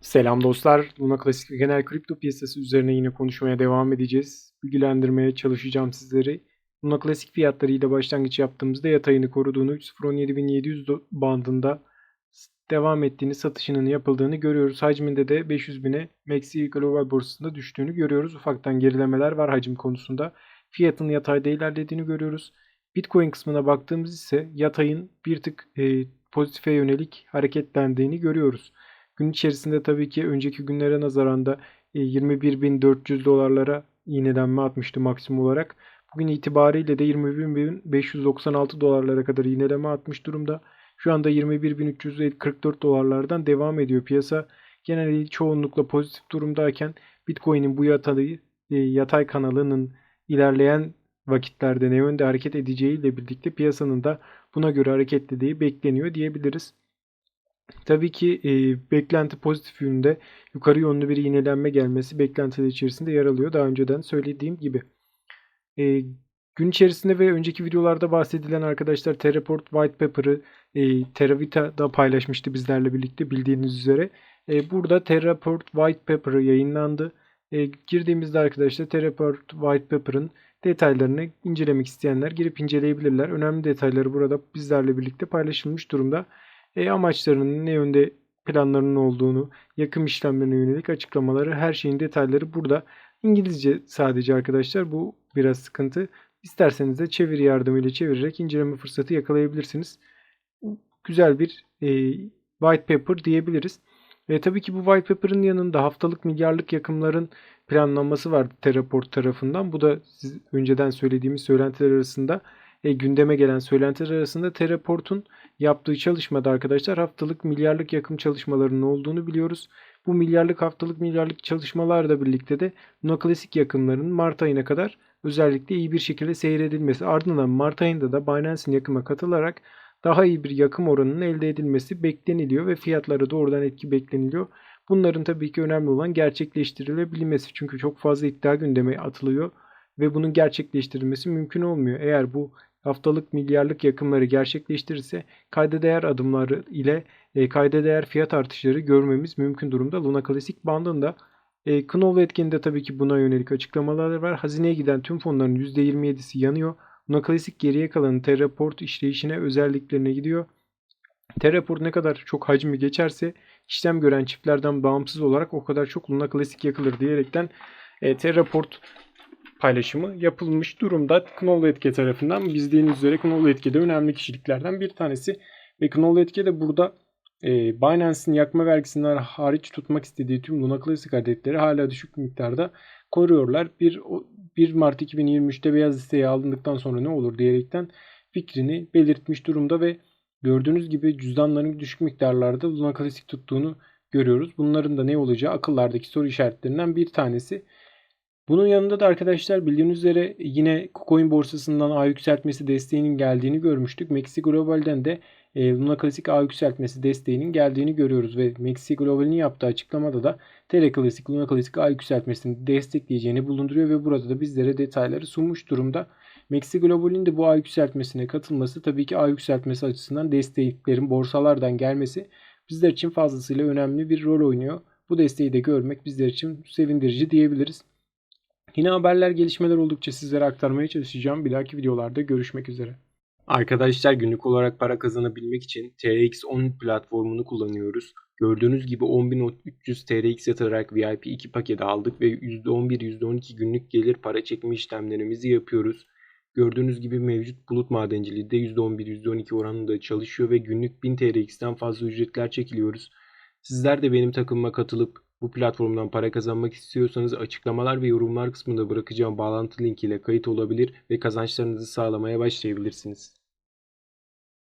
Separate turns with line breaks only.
Selam dostlar. Luna Klasik ve genel kripto piyasası üzerine yine konuşmaya devam edeceğiz. Bilgilendirmeye çalışacağım sizleri. Luna Klasik fiyatlarıyla başlangıç yaptığımızda yatayını koruduğunu 3.017.700 do- bandında devam ettiğini, satışının yapıldığını görüyoruz. Hacminde de 500 bine Maxi Global borsasında düştüğünü görüyoruz. Ufaktan gerilemeler var hacim konusunda. Fiyatın yatayda ilerlediğini görüyoruz. Bitcoin kısmına baktığımız ise yatayın bir tık e, pozitife yönelik hareketlendiğini görüyoruz. Gün içerisinde tabii ki önceki günlere nazaran da e, 21.400 dolarlara iğnelenme atmıştı maksimum olarak. Bugün itibariyle de 21.596 dolarlara kadar iğneleme atmış durumda. Şu anda 21.344 dolarlardan devam ediyor piyasa. Genel çoğunlukla pozitif durumdayken Bitcoin'in bu yatayı, e, yatay kanalının ilerleyen vakitlerde ne yönde hareket edeceğiyle birlikte piyasanın da buna göre hareketliliği bekleniyor diyebiliriz. Tabii ki e, beklenti pozitif yönde yukarı yönlü bir iğnelenme gelmesi beklentiler içerisinde yer alıyor. Daha önceden söylediğim gibi. E, gün içerisinde ve önceki videolarda bahsedilen arkadaşlar Terraport White Paper'ı e, Terravita'da paylaşmıştı bizlerle birlikte bildiğiniz üzere. E, burada Terraport White Paper'ı yayınlandı. E, girdiğimizde arkadaşlar Terraport White Paper'ın detaylarını incelemek isteyenler girip inceleyebilirler. Önemli detayları burada bizlerle birlikte paylaşılmış durumda e, amaçlarının ne yönde planlarının olduğunu, yakım işlemlerine yönelik açıklamaları, her şeyin detayları burada. İngilizce sadece arkadaşlar bu biraz sıkıntı. İsterseniz de çeviri yardımıyla çevirerek inceleme fırsatı yakalayabilirsiniz. Güzel bir e, white paper diyebiliriz. E, tabii ki bu white paper'ın yanında haftalık milyarlık yakımların planlanması vardı Terraport tarafından. Bu da siz önceden söylediğimiz söylentiler arasında e, gündeme gelen söylentiler arasında Terraport'un yaptığı çalışmada arkadaşlar haftalık milyarlık yakım çalışmalarının olduğunu biliyoruz. Bu milyarlık haftalık milyarlık çalışmalarla birlikte de Luna Classic yakımlarının Mart ayına kadar özellikle iyi bir şekilde seyredilmesi ardından Mart ayında da Binance'in yakıma katılarak daha iyi bir yakım oranının elde edilmesi bekleniliyor ve fiyatlara doğrudan etki bekleniliyor. Bunların tabii ki önemli olan gerçekleştirilebilmesi çünkü çok fazla iddia gündeme atılıyor ve bunun gerçekleştirilmesi mümkün olmuyor. Eğer bu haftalık milyarlık yakımları gerçekleştirirse kayda değer adımları ile e, kayda değer fiyat artışları görmemiz mümkün durumda. Luna Classic bandında e, Knoll etkininde tabii ki buna yönelik açıklamalar var. Hazineye giden tüm fonların %27'si yanıyor. Luna Classic geriye kalan Terraport işleyişine özelliklerine gidiyor. Terraport ne kadar çok hacmi geçerse işlem gören çiftlerden bağımsız olarak o kadar çok Luna Classic yakılır diyerekten e, Terraport paylaşımı yapılmış durumda Knoll Etke tarafından. Bildiğiniz üzere Knoll Etke de önemli kişiliklerden bir tanesi. Ve Knoll Etke de burada e, Binance'in yakma vergisinden hariç tutmak istediği tüm Luna Classic adetleri hala düşük miktarda koruyorlar. 1, 1 Mart 2023'te beyaz listeye alındıktan sonra ne olur diyerekten fikrini belirtmiş durumda ve gördüğünüz gibi cüzdanların düşük miktarlarda Luna Classic tuttuğunu görüyoruz. Bunların da ne olacağı akıllardaki soru işaretlerinden bir tanesi. Bunun yanında da arkadaşlar bildiğiniz üzere yine KuCoin borsasından ağ yükseltmesi desteğinin geldiğini görmüştük. Maxi Global'den de e, Luna Classic ağ yükseltmesi desteğinin geldiğini görüyoruz ve Maxi Global'in yaptığı açıklamada da Terra Classic, Luna Classic ağ yükseltmesini destekleyeceğini bulunduruyor ve burada da bizlere detayları sunmuş durumda. Maxi Global'in de bu ağ yükseltmesine katılması tabii ki ağ yükseltmesi açısından desteklerin borsalardan gelmesi bizler için fazlasıyla önemli bir rol oynuyor. Bu desteği de görmek bizler için sevindirici diyebiliriz. Yine haberler gelişmeler oldukça sizlere aktarmaya çalışacağım. Bir dahaki videolarda görüşmek üzere. Arkadaşlar günlük olarak para kazanabilmek için TRX10 platformunu kullanıyoruz. Gördüğünüz gibi 10.300 TRX yatırarak VIP 2 paketi aldık ve %11-%12 günlük gelir para çekme işlemlerimizi yapıyoruz. Gördüğünüz gibi mevcut bulut madenciliği de %11-%12 oranında çalışıyor ve günlük 1000 TRX'ten fazla ücretler çekiliyoruz. Sizler de benim takımıma katılıp bu platformdan para kazanmak istiyorsanız açıklamalar ve yorumlar kısmında bırakacağım bağlantı linkiyle kayıt olabilir ve kazançlarınızı sağlamaya başlayabilirsiniz.